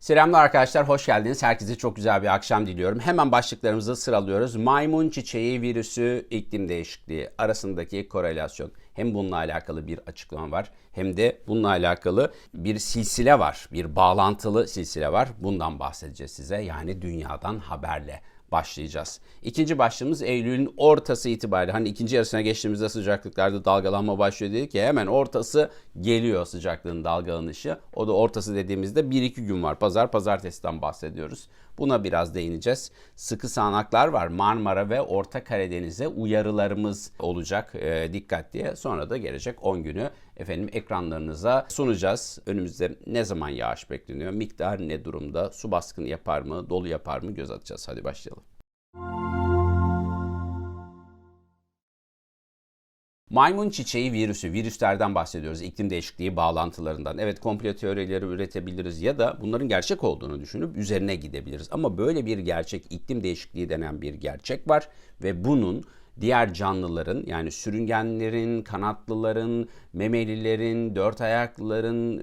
Selamlar arkadaşlar, hoş geldiniz. Herkese çok güzel bir akşam diliyorum. Hemen başlıklarımızı sıralıyoruz. Maymun çiçeği virüsü, iklim değişikliği arasındaki korelasyon. Hem bununla alakalı bir açıklama var hem de bununla alakalı bir silsile var. Bir bağlantılı silsile var. Bundan bahsedeceğiz size. Yani dünyadan haberle başlayacağız. İkinci başlığımız Eylül'ün ortası itibariyle hani ikinci yarısına geçtiğimizde sıcaklıklarda dalgalanma başlıyor dedik ki hemen ortası geliyor sıcaklığın dalgalanışı. O da ortası dediğimizde 1-2 gün var. Pazar pazartesiden bahsediyoruz. Buna biraz değineceğiz. Sıkı sağanaklar var. Marmara ve Orta Karadeniz'e uyarılarımız olacak. E, dikkat diye. Sonra da gelecek 10 günü efendim ekranlarınıza sunacağız. Önümüzde ne zaman yağış bekleniyor? Miktar ne durumda? Su baskını yapar mı? Dolu yapar mı? Göz atacağız. Hadi başlayalım. Maymun çiçeği virüsü, virüslerden bahsediyoruz. İklim değişikliği bağlantılarından. Evet komplo teorileri üretebiliriz ya da bunların gerçek olduğunu düşünüp üzerine gidebiliriz. Ama böyle bir gerçek, iklim değişikliği denen bir gerçek var ve bunun diğer canlıların yani sürüngenlerin, kanatlıların, memelilerin, dört ayaklıların,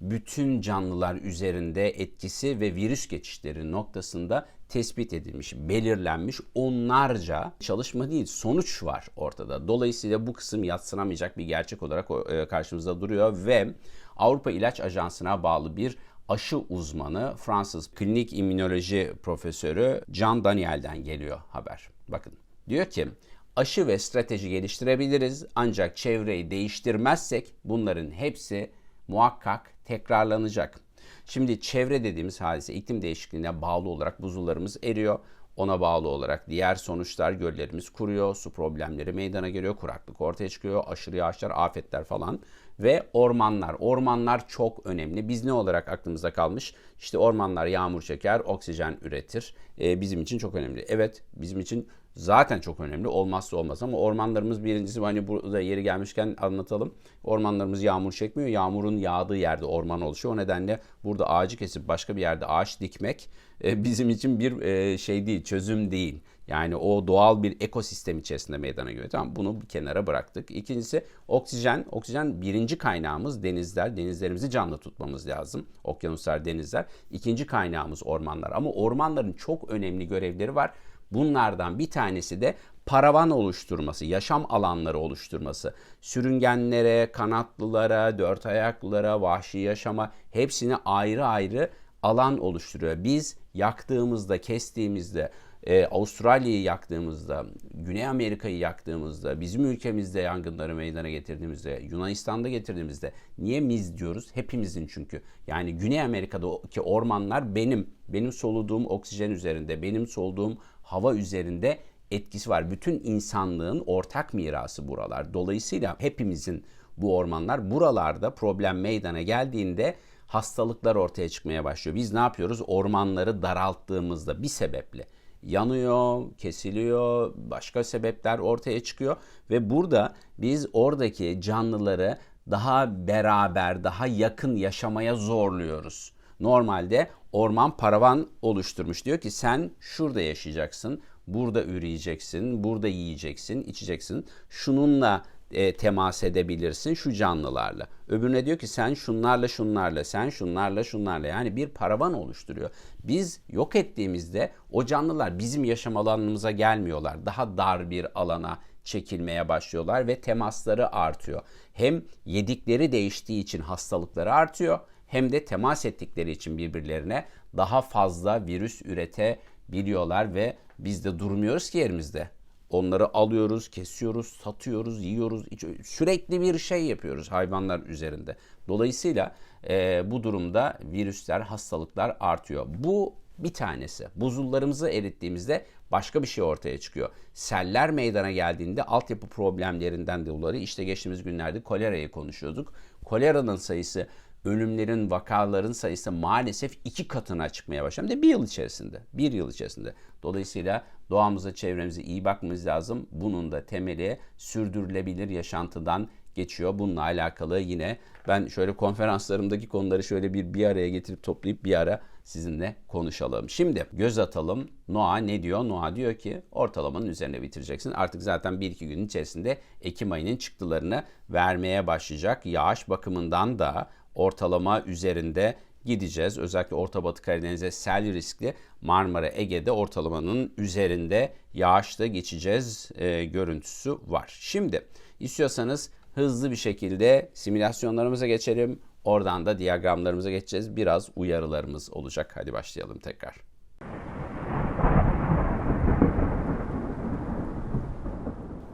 bütün canlılar üzerinde etkisi ve virüs geçişleri noktasında tespit edilmiş, belirlenmiş onlarca çalışma değil sonuç var ortada. Dolayısıyla bu kısım yatsınamayacak bir gerçek olarak karşımızda duruyor ve Avrupa İlaç Ajansı'na bağlı bir aşı uzmanı Fransız klinik immünoloji profesörü Jean Daniel'den geliyor haber. Bakın diyor ki aşı ve strateji geliştirebiliriz ancak çevreyi değiştirmezsek bunların hepsi muhakkak tekrarlanacak. Şimdi çevre dediğimiz hadise iklim değişikliğine bağlı olarak buzullarımız eriyor. Ona bağlı olarak diğer sonuçlar göllerimiz kuruyor, su problemleri meydana geliyor, kuraklık ortaya çıkıyor, aşırı yağışlar, afetler falan ve ormanlar. Ormanlar çok önemli. Biz ne olarak aklımızda kalmış? İşte ormanlar yağmur çeker, oksijen üretir. Ee, bizim için çok önemli. Evet, bizim için zaten çok önemli. Olmazsa olmaz ama ormanlarımız birincisi hani burada yeri gelmişken anlatalım. Ormanlarımız yağmur çekmiyor. Yağmurun yağdığı yerde orman oluşuyor. O nedenle burada ağacı kesip başka bir yerde ağaç dikmek e, bizim için bir e, şey değil, çözüm değil. Yani o doğal bir ekosistem içerisinde meydana geliyor. Tamam bunu bir kenara bıraktık. İkincisi oksijen. Oksijen birinci kaynağımız denizler. Denizlerimizi canlı tutmamız lazım. Okyanuslar, denizler. İkinci kaynağımız ormanlar. Ama ormanların çok önemli görevleri var. Bunlardan bir tanesi de paravan oluşturması, yaşam alanları oluşturması. Sürüngenlere, kanatlılara, dört ayaklılara, vahşi yaşama hepsini ayrı ayrı alan oluşturuyor. Biz yaktığımızda, kestiğimizde, e, Avustralya'yı yaktığımızda, Güney Amerika'yı yaktığımızda, bizim ülkemizde yangınları meydana getirdiğimizde, Yunanistan'da getirdiğimizde niye biz diyoruz? Hepimizin çünkü. Yani Güney Amerika'daki ormanlar benim, benim soluduğum oksijen üzerinde, benim soluduğum hava üzerinde etkisi var. Bütün insanlığın ortak mirası buralar. Dolayısıyla hepimizin bu ormanlar buralarda problem meydana geldiğinde hastalıklar ortaya çıkmaya başlıyor. Biz ne yapıyoruz? Ormanları daralttığımızda bir sebeple yanıyor, kesiliyor, başka sebepler ortaya çıkıyor ve burada biz oradaki canlıları daha beraber, daha yakın yaşamaya zorluyoruz. Normalde orman paravan oluşturmuş. Diyor ki sen şurada yaşayacaksın, burada üreyeceksin, burada yiyeceksin, içeceksin. Şununla e, temas edebilirsin şu canlılarla. Öbürüne diyor ki sen şunlarla şunlarla, sen şunlarla şunlarla yani bir paravan oluşturuyor. Biz yok ettiğimizde o canlılar bizim yaşam alanımıza gelmiyorlar. Daha dar bir alana çekilmeye başlıyorlar ve temasları artıyor. Hem yedikleri değiştiği için hastalıkları artıyor hem de temas ettikleri için birbirlerine daha fazla virüs üretebiliyorlar ve biz de durmuyoruz ki yerimizde. Onları alıyoruz, kesiyoruz, satıyoruz, yiyoruz. Sürekli bir şey yapıyoruz hayvanlar üzerinde. Dolayısıyla e, bu durumda virüsler, hastalıklar artıyor. Bu bir tanesi. Buzullarımızı erittiğimizde başka bir şey ortaya çıkıyor. Seller meydana geldiğinde altyapı problemlerinden dolayı işte geçtiğimiz günlerde kolerayı konuşuyorduk. Koleranın sayısı ölümlerin, vakaların sayısı maalesef iki katına çıkmaya başladı. bir yıl içerisinde. Bir yıl içerisinde. Dolayısıyla doğamıza, çevremize iyi bakmamız lazım. Bunun da temeli sürdürülebilir yaşantıdan geçiyor. Bununla alakalı yine ben şöyle konferanslarımdaki konuları şöyle bir bir araya getirip toplayıp bir ara sizinle konuşalım. Şimdi göz atalım. Noah ne diyor? Noah diyor ki ortalamanın üzerine bitireceksin. Artık zaten 1-2 gün içerisinde Ekim ayının çıktılarını vermeye başlayacak. Yağış bakımından da ortalama üzerinde gideceğiz. Özellikle Orta Batı Karadeniz'e sel riskli Marmara Ege'de ortalamanın üzerinde yağışta geçeceğiz e, görüntüsü var. Şimdi istiyorsanız hızlı bir şekilde simülasyonlarımıza geçelim. Oradan da diyagramlarımıza geçeceğiz. Biraz uyarılarımız olacak. Hadi başlayalım tekrar.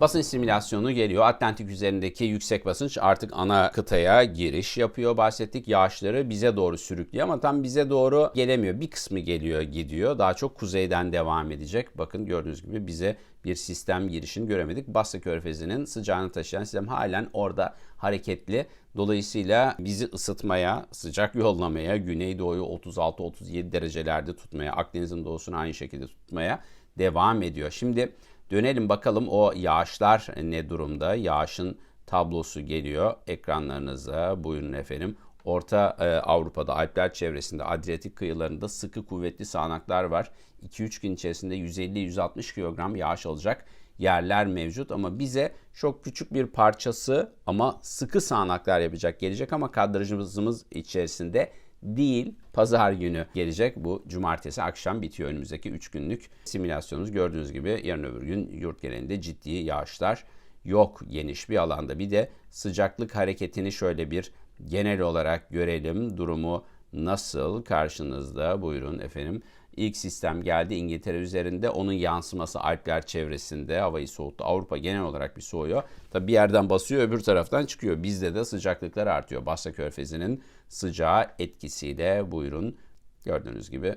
Basınç simülasyonu geliyor. Atlantik üzerindeki yüksek basınç artık ana kıtaya giriş yapıyor. Bahsettik yağışları bize doğru sürüklüyor ama tam bize doğru gelemiyor. Bir kısmı geliyor gidiyor. Daha çok kuzeyden devam edecek. Bakın gördüğünüz gibi bize bir sistem girişini göremedik. Basra Körfezi'nin sıcağını taşıyan sistem halen orada hareketli. Dolayısıyla bizi ısıtmaya, sıcak yollamaya, Güneydoğu'yu 36-37 derecelerde tutmaya, Akdeniz'in doğusunu aynı şekilde tutmaya devam ediyor. Şimdi Dönelim bakalım o yağışlar ne durumda? Yağışın tablosu geliyor ekranlarınıza. Buyurun efendim. Orta e, Avrupa'da Alpler çevresinde Adriyatik kıyılarında sıkı kuvvetli sağanaklar var. 2-3 gün içerisinde 150-160 kilogram yağış alacak yerler mevcut ama bize çok küçük bir parçası ama sıkı sağanaklar yapacak gelecek ama kadrajımız içerisinde değil pazar günü gelecek. Bu cumartesi akşam bitiyor önümüzdeki 3 günlük simülasyonumuz. Gördüğünüz gibi yarın öbür gün yurt genelinde ciddi yağışlar yok geniş bir alanda. Bir de sıcaklık hareketini şöyle bir genel olarak görelim. Durumu nasıl karşınızda buyurun efendim. İlk sistem geldi İngiltere üzerinde. Onun yansıması Alpler çevresinde havayı soğuttu. Avrupa genel olarak bir soğuyor. Tabi bir yerden basıyor öbür taraftan çıkıyor. Bizde de sıcaklıklar artıyor. Basra Körfezi'nin sıcağı etkisiyle buyurun gördüğünüz gibi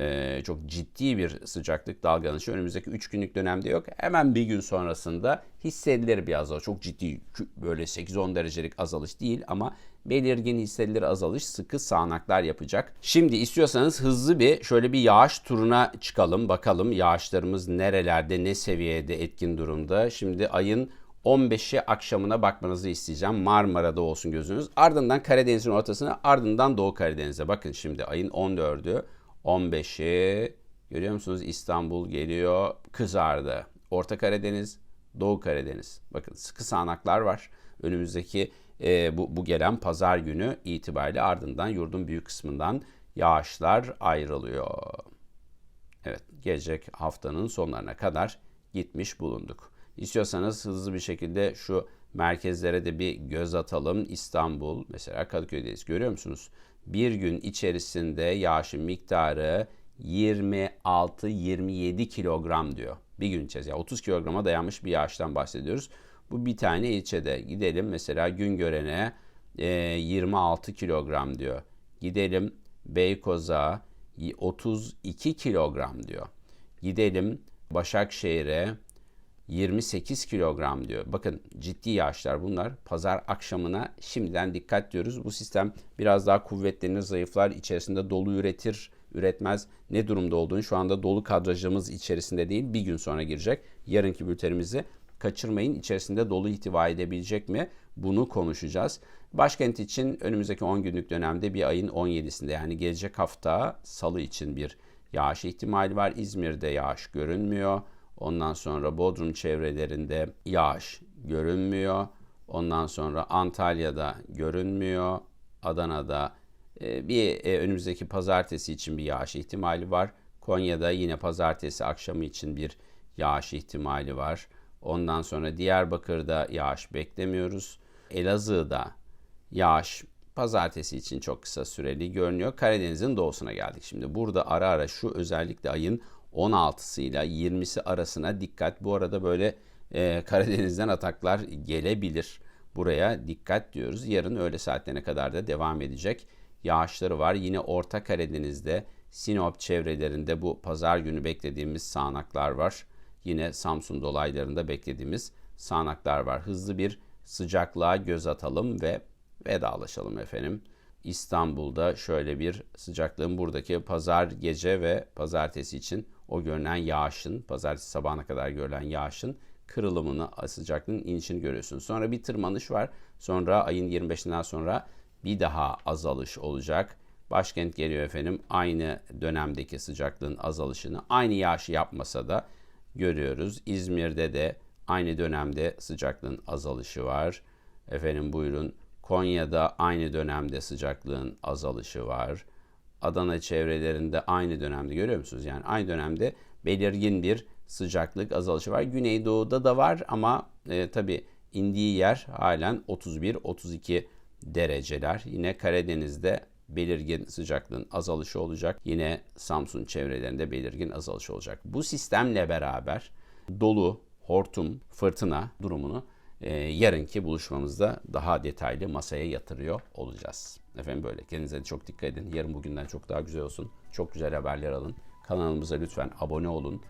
e, çok ciddi bir sıcaklık dalgalanışı önümüzdeki 3 günlük dönemde yok. Hemen bir gün sonrasında hissedilir bir azalış. Çok ciddi böyle 8-10 derecelik azalış değil ama belirgin hissedilir azalış sıkı sağanaklar yapacak. Şimdi istiyorsanız hızlı bir şöyle bir yağış turuna çıkalım. Bakalım yağışlarımız nerelerde ne seviyede etkin durumda. Şimdi ayın 15'i akşamına bakmanızı isteyeceğim. Marmara'da olsun gözünüz. Ardından Karadeniz'in ortasına ardından Doğu Karadeniz'e. Bakın şimdi ayın 14'ü 15'i görüyor musunuz? İstanbul geliyor kızardı. Orta Karadeniz, Doğu Karadeniz. Bakın sıkı sağanaklar var. Önümüzdeki e, bu, bu gelen pazar günü itibariyle ardından yurdun büyük kısmından yağışlar ayrılıyor. Evet gelecek haftanın sonlarına kadar gitmiş bulunduk. İstiyorsanız hızlı bir şekilde şu merkezlere de bir göz atalım. İstanbul mesela Kadıköy'deyiz görüyor musunuz? Bir gün içerisinde yağışın miktarı 26-27 kilogram diyor. Bir gün içerisinde yani 30 kilograma dayanmış bir yağıştan bahsediyoruz. Bu bir tane ilçede. Gidelim mesela Güngören'e e, 26 kilogram diyor. Gidelim Beykoz'a 32 kilogram diyor. Gidelim Başakşehir'e 28 kilogram diyor. Bakın ciddi yağışlar bunlar. Pazar akşamına şimdiden dikkat diyoruz. Bu sistem biraz daha kuvvetlenir, zayıflar, içerisinde dolu üretir, üretmez. Ne durumda olduğunu şu anda dolu kadrajımız içerisinde değil. Bir gün sonra girecek. Yarınki bültenimizi kaçırmayın. İçerisinde dolu ihtiva edebilecek mi? Bunu konuşacağız. Başkent için önümüzdeki 10 günlük dönemde bir ayın 17'sinde yani gelecek hafta salı için bir yağış ihtimali var. İzmir'de yağış görünmüyor. Ondan sonra Bodrum çevrelerinde yağış görünmüyor. Ondan sonra Antalya'da görünmüyor. Adana'da e, bir e, önümüzdeki pazartesi için bir yağış ihtimali var. Konya'da yine pazartesi akşamı için bir yağış ihtimali var. Ondan sonra Diyarbakır'da yağış beklemiyoruz. Elazığ'da yağış pazartesi için çok kısa süreli görünüyor. Karadeniz'in doğusuna geldik. Şimdi burada ara ara şu özellikle ayın 16'sı ile 20'si arasına dikkat. Bu arada böyle e, Karadeniz'den ataklar gelebilir. Buraya dikkat diyoruz. Yarın öğle saatlerine kadar da devam edecek yağışları var. Yine Orta Karadeniz'de Sinop çevrelerinde bu pazar günü beklediğimiz sağanaklar var. Yine Samsun dolaylarında beklediğimiz sağanaklar var. Hızlı bir sıcaklığa göz atalım ve vedalaşalım efendim. İstanbul'da şöyle bir sıcaklığın buradaki pazar gece ve pazartesi için o görünen yağışın, pazartesi sabahına kadar görülen yağışın kırılımını, sıcaklığın inişini görüyorsunuz. Sonra bir tırmanış var. Sonra ayın 25'inden sonra bir daha azalış olacak. Başkent geliyor efendim aynı dönemdeki sıcaklığın azalışını aynı yağışı yapmasa da görüyoruz. İzmir'de de aynı dönemde sıcaklığın azalışı var. Efendim buyurun Konya'da aynı dönemde sıcaklığın azalışı var. Adana çevrelerinde aynı dönemde görüyor musunuz? Yani aynı dönemde belirgin bir sıcaklık azalışı var. Güneydoğu'da da var ama e, tabii indiği yer halen 31-32 dereceler. Yine Karadeniz'de belirgin sıcaklığın azalışı olacak. Yine Samsun çevrelerinde belirgin azalışı olacak. Bu sistemle beraber dolu, hortum, fırtına durumunu e, yarınki buluşmamızda daha detaylı masaya yatırıyor olacağız. Efendim böyle. Kendinize çok dikkat edin. Yarın bugünden çok daha güzel olsun. Çok güzel haberler alın. Kanalımıza lütfen abone olun.